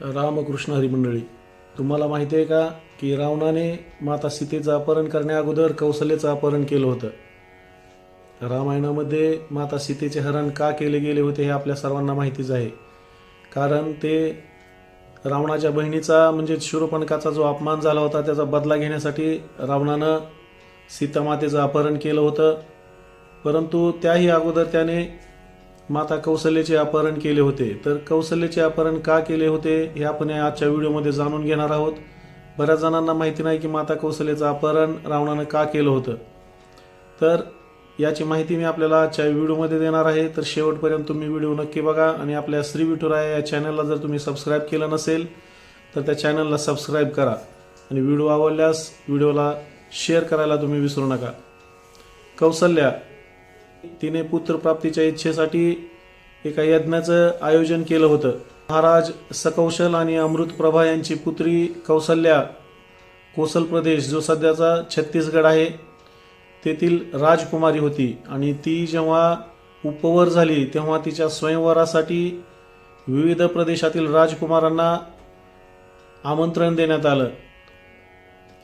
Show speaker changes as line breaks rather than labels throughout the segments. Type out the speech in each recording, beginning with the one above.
रामकृष्ण हरिमंडळी. तुम्हाला माहिती आहे का की रावणाने माता सीतेचं अपहरण करण्या अगोदर कौशल्याचं अपहरण केलं होतं. रामायणामध्ये माता सीतेचे हरण का केले गेले होते हे आपल्या सर्वांना माहितीच आहे. कारण ते रावणाच्या बहिणीचा म्हणजे शूरपणकाचा जो अपमान झाला होता त्याचा बदला घेण्यासाठी रावणानं सीतामातेचं अपहरण केलं होतं. परंतु त्याही अगोदर त्याने माता कौशल्याचे अपहरण केले होते. तर कौशल्याचे अपहरण का केले होते हे आपण या आजच्या व्हिडिओमध्ये जाणून घेणार आहोत. बऱ्याच जणांना माहिती नाही की माता कौशल्याचं अपहरण रावणानं का केलं होतं. तर याची माहिती मी आपल्याला आजच्या व्हिडिओमध्ये देणार आहे. तर शेवटपर्यंत तुम्ही व्हिडिओ नक्की बघा आणि आपल्या श्री विठुराया या चॅनलला जर तुम्ही सबस्क्राईब केलं नसेल तर त्या चॅनलला सबस्क्राईब करा. आणि व्हिडिओ आवडल्यास व्हिडिओला शेअर करायला तुम्ही विसरू नका. कौशल्या तिने पुत्रप्राप्तीच्या इच्छेसाठी एका यज्ञाचं आयोजन केलं होतं. महाराज सकौशल आणि अमृतप्रभा यांची पुत्री कौशल्या कोसल प्रदेश जो सध्याचा छत्तीसगड आहे तेथील राजकुमारी होती. आणि ती जेव्हा उपवर झाली तेव्हा तिच्या स्वयंवरासाठी विविध प्रदेशातील राजकुमारांना आमंत्रण देण्यात आलं.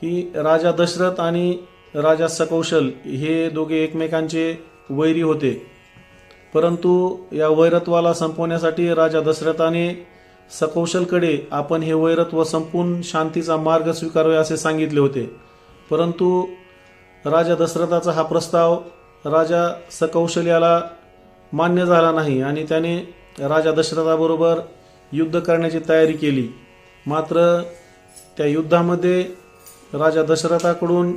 की राजा दशरथ आणि राजा सकौशल हे दोघे एकमेकांचे वैरी होते. परंतु या वैरत्वाला संपवण्यासाठी राजा दशरथाने सकौशलकडे आपण हे वैरत्व संपून शांतीचा मार्ग स्वीकारावे असे सांगितले होते. परंतु राजा दशरथाचा हा प्रस्ताव राजा सकौशल याला मान्य झाला नाही आणि त्याने राजा दशरथाबरोबर युद्ध करण्याची तयारी केली. मात्र त्या युद्धामध्ये राजा दशरथाकडून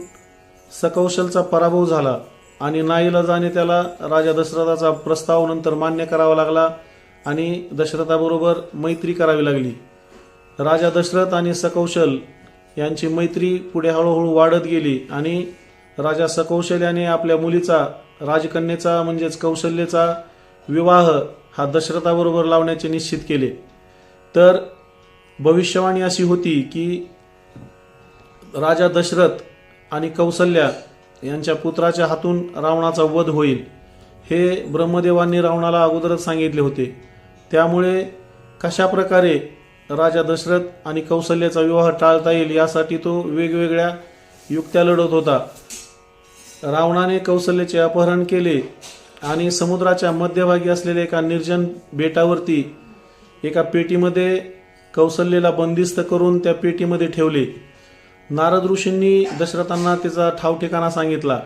सकौशलचा पराभव झाला. आणि नाईलाजाने त्याला राजा दशरथाचा प्रस्ताव नंतर मान्य करावा लागला आणि दशरथाबरोबर मैत्री करावी लागली. राजा दशरथ आणि सकौशल यांची मैत्री पुढे हळूहळू वाढत गेली आणि राजा सकौशल याने आपल्या मुलीचा राजकन्येचा म्हणजेच कौशल्यचा विवाह हा दशरथाबरोबर लावण्याचे निश्चित केले. तर भविष्यवाणी अशी होती की राजा दशरथ आणि कौशल्या यांच्या पुत्राच्या हातून रावणाचा वध होईल. हे ब्रह्मदेवांनी रावणाला अगोदरच सांगितले होते. त्यामुळे कशा प्रकारे राजा दशरथ आणि कौशल्याचा विवाह टाळता येईल यासाठी तो वेगवेगळ्या युक्त्या लढत होता. रावणाने कौशल्याचे अपहरण केले आणि समुद्राच्या मध्यभागी असलेल्या एका निर्जन बेटावरती एका पेटीमध्ये कौशल्याला बंदिस्त करून त्या पेटीमध्ये ठेवले. नारद ऋषींनी दशरथांना तिचा ठाव ठिकाणा सांगितला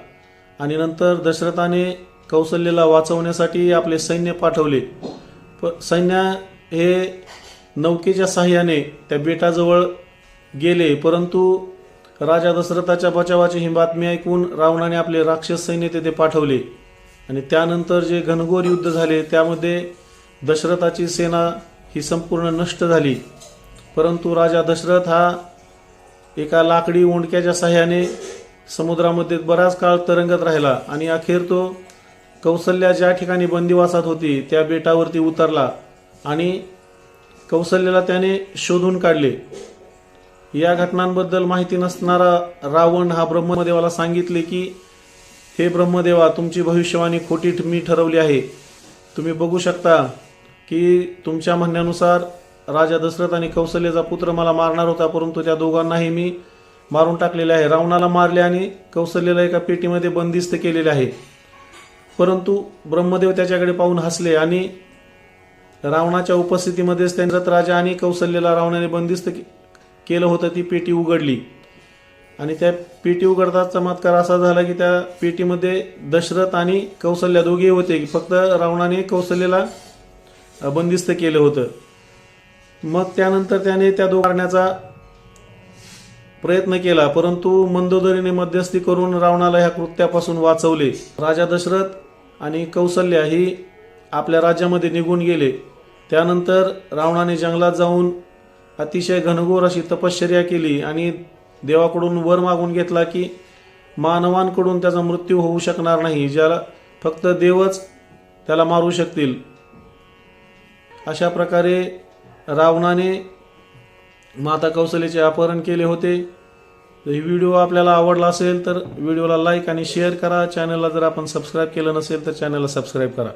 आणि नंतर दशरथाने कौशल्यला वाचवण्यासाठी आपले सैन्य पाठवले. प सैन्य हे नौकेच्या साह्याने त्या बेटाजवळ गेले परंतु राजा दशरथाच्या बचावाची ही बातमी ऐकून रावणाने आपले राक्षस सैन्य तेथे पाठवले. आणि त्यानंतर जे घनघोर युद्ध झाले त्यामध्ये दशरथाची सेना ही संपूर्ण नष्ट झाली. परंतु राजा दशरथ हा एका लाकडी ओंडक्याच्या सहाय्याने समुद्रामध्ये बराच काळ तरंगत राहिला आणि अखेर तो कौशल्या ज्या ठिकाणी बंदिवासात होती त्या बेटावरती उतरला आणि कौशल्याला त्याने शोधून काढले. या घटनांबद्दल माहिती नसणारा रावण हा ब्रह्मदेवाला सांगितले की हे ब्रह्मदेवा तुमची भविष्यवाणी खोटी मी ठरवली आहे. तुम्ही बघू शकता की तुमच्या म्हणण्यानुसार राजा दशरथ आणि कौशल्याचा पुत्र मला मारणार होता परंतु त्या दोघांनाही मी मारून टाकलेले आहे. रावणाला मारले आणि कौशल्याला एका पेटीमध्ये बंदिस्त केलेले आहे. परंतु ब्रह्मदेव त्याच्याकडे पाहून हसले आणि रावणाच्या उपस्थितीमध्येच त्यांनी राजा आणि कौशल्याला रावणाने बंदिस्त केलं होतं ती पेटी उघडली. आणि त्या पेटी उघडताच चमत्कार असा झाला की त्या पेटीमध्ये दशरथ आणि कौशल्या दोघे होते. फक्त रावणाने कौशल्याला बंदिस्त केलं होतं. मग त्यानंतर त्याने त्या दोघांचा प्रयत्न केला परंतु मंदोदरीने मध्यस्थी करून रावणाला ह्या कृत्यापासून वाचवले. राजा दशरथ आणि कौसल्या ही आपल्या राज्यामध्ये निघून गेले. त्यानंतर रावणाने जंगलात जाऊन अतिशय घनघोर अशी तपश्चर्या केली आणि देवाकडून वर मागून घेतला की मानवांकडून त्याचा मृत्यू होऊ शकणार नाही ज्याला फक्त देवच त्याला मारू शकतील. अशा प्रकारे रावणाने माता कौशल्याचे अपहरण केले होते. ही व्हिडिओ आपल्याला आवडला असेल तर व्हिडिओला लाईक आणि शेअर करा. चॅनलला जर आपण सबस्क्राईब केलं नसेल तर चॅनलला सबस्क्राईब करा.